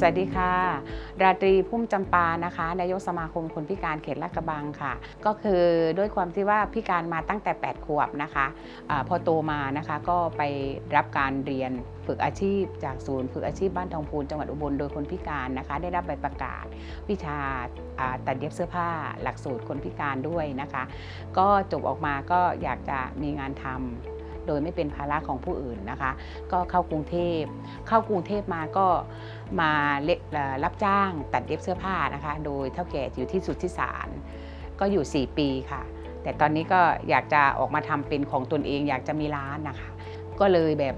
สวัสดีค่ะ ราตรีพุ่มจำปานะคะ นายกสมาคมคนพิการเขตลาดกระบังค่ะ ก็คือด้วยความที่ว่าพิการมาตั้งแต่ 8 ขวบนะคะอาพอโตมานะคะก็ไปรับการเรียนฝึกอาชีพจากศูนย์ฝึกอาชีพบ้านทองพูนจังหวัดอุบลโดยคนพิการนะคะ ได้รับใบประกาศวิชาอ่าตัดเย็บเสื้อผ้าหลักสูตรคนพิการด้วยนะคะ ก็จบออกมาก็อยากจะมีงานทำ โดยไม่เป็นภาระของผู้อื่นนะคะ ก็เข้ากรุงเทพ เข้ากรุงเทพมาก็มาเลรับจ้างตัดเย็บเสื้อผ้านะคะ โดยเท่าแก่อยู่ที่สุทธิสาร ก็อยู่ 4 ปีค่ะ แต่ตอนนี้ก็อยากจะออกมาทำเป็นของตนเองอยากจะมีร้านนะคะ ก็เลยแบบ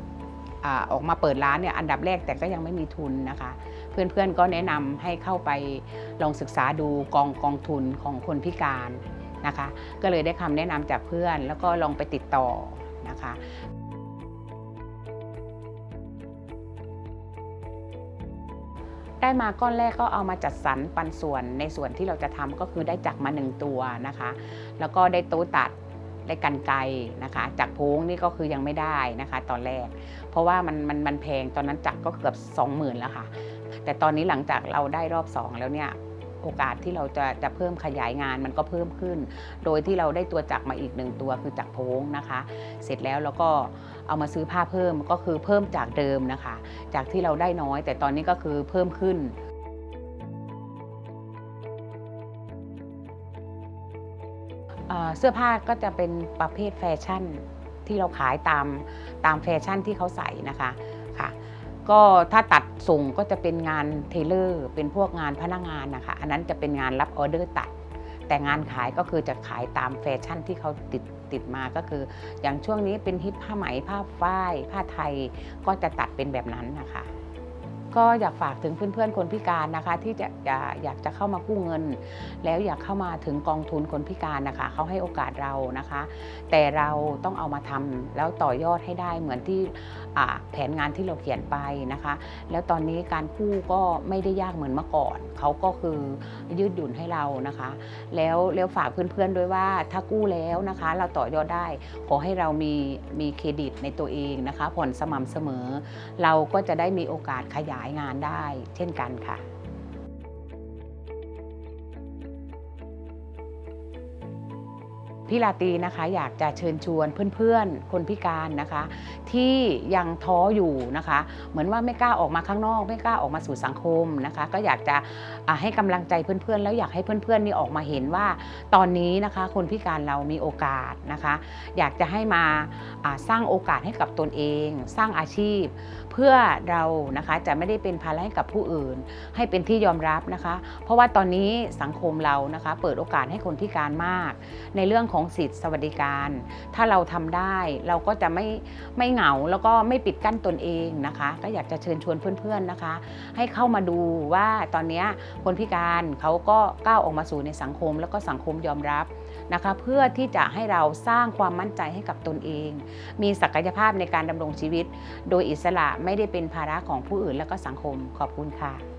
ออกมาเปิดร้านเนี่ยอันดับแรกแต่ก็ยังไม่มีทุนนะคะ เพื่อนๆก็แนะนำให้เข้าไปลองศึกษาดูกองกองทุนของคนพิการนะคะ ก็เลยได้คำแนะนำจากเพื่อนแล้วก็ลองไปติดต่อ นะคะได้มาก้อนแรกก็เอามาจัดสรรปันส่วนในส่วนที่เราจะทำก็คือได้จักมาหนึ่งตัวนะคะ แล้วก็ได้โต๊ะตัดได้กันไกนะคะจักโพงนี่ก็คือยังไม่ได้นะคะ ตอนแรก เพราะว่ามันมันมันแพงตอนนั้นจักก็เกือบ 20,000 แล้วค่ะ แต่ตอนนี้หลังจากเราได้รอบ 2 แล้วเนี่ย โอกาสที่เราจะจะเพิ่มขยายงานมันก็เพิ่มขึ้น โดยที่เราได้ตัวจักรมาอีกหนึ่งตัวคือจักรโพ้งนะคะ เสร็จแล้วเราก็เอามาซื้อผ้าเพิ่มก็คือเพิ่มจากเดิมนะคะ จากที่เราได้น้อย แต่ตอนนี้ก็คือเพิ่มขึ้นเสื้อผ้าก็จะเป็นประเภทแฟชั่นที่เราขายตามตามแฟชั่นที่เขาใส่นะคะค่ะ ก็ถ้าตัดส่งก็จะเป็นงานเทเลอร์เป็นพวกงานพนักงานนะคะ อันนั้นจะเป็นงานรับออเดอร์ตัด แต่งานขายก็คือจะขายตามแฟชั่นที่เขาติดติดมาก็คือ อย่างช่วงนี้เป็นฮิตผ้าไหมผ้าฝ้ายผ้าไทยก็จะตัดเป็นแบบนั้นนะคะ ก็อยากฝากถึงเพื่อนๆคนพิการนะคะ ที่จะอยากอยากจะเข้ามากู้เงิน แล้วอยากเข้ามาถึงกองทุนคนพิการนะคะเขาให้โอกาสเรานะคะ แต่เราต้องเอามาทำแล้วต่อยอดให้ได้เหมือนที่แผนงานที่เราเขียนไปนะคะ แล้วตอนนี้การกู้ก็ไม่ได้ยากเหมือนเมื่อก่อนเขาก็คือยืดหยุ่นให้เรานะคะ แล้วแล้วฝากเพื่อนๆด้วยว่าถ้ากู้แล้วนะคะ เราต่อยอดได้ ขอให้เรามีมีเครดิตในตัวเองนะคะผ่อนสม่ำเสมอ เราก็จะได้มีโอกาสขยายงานได้เช่นกันค่ะ พี่ลาตีนะคะอยากจะเชิญชวนเพื่อนๆ คนพิการนะคะ ที่ยังท้ออยู่นะคะ เหมือนว่าไม่กล้าออกมาข้างนอก ไม่กล้าออกมาสู่สังคมนะคะ ก็อยากจะให้กำลังใจเพื่อนๆ แล้วอยากให้เพื่อนๆนี่ออกมาเห็นว่า ตอนนี้นะคะคนพิการเรามีโอกาสนะคะ อยากจะให้มาสร้างโอกาสให้กับตนเอง สร้างอาชีพ เพื่อเรานะคะจะไม่ได้เป็นภาระให้กับผู้อื่น ให้เป็นที่ยอมรับนะคะ เพราะว่าตอนนี้สังคมเรานะคะ เปิดโอกาสให้คนพิการมาก ในเรื่องของของสิทธิสวัสดิการ ถ้าเราทำได้เราก็จะไม่ไม่เหงาแล้วก็ไม่ปิดกั้นตนเองนะคะ ก็อยากจะเชิญชวนเพื่อนๆนะคะ ให้เข้ามาดูว่าตอนนี้คนพิการเขาก็ก้าวออกมาสู่ในสังคม แล้วก็สังคมยอมรับนะคะ เพื่อที่จะให้เราสร้างความมั่นใจให้กับตนเอง มีศักยภาพในการดำรงชีวิต โดยอิสระไม่ได้เป็นภาระของผู้อื่นและก็สังคมขอบคุณค่ะ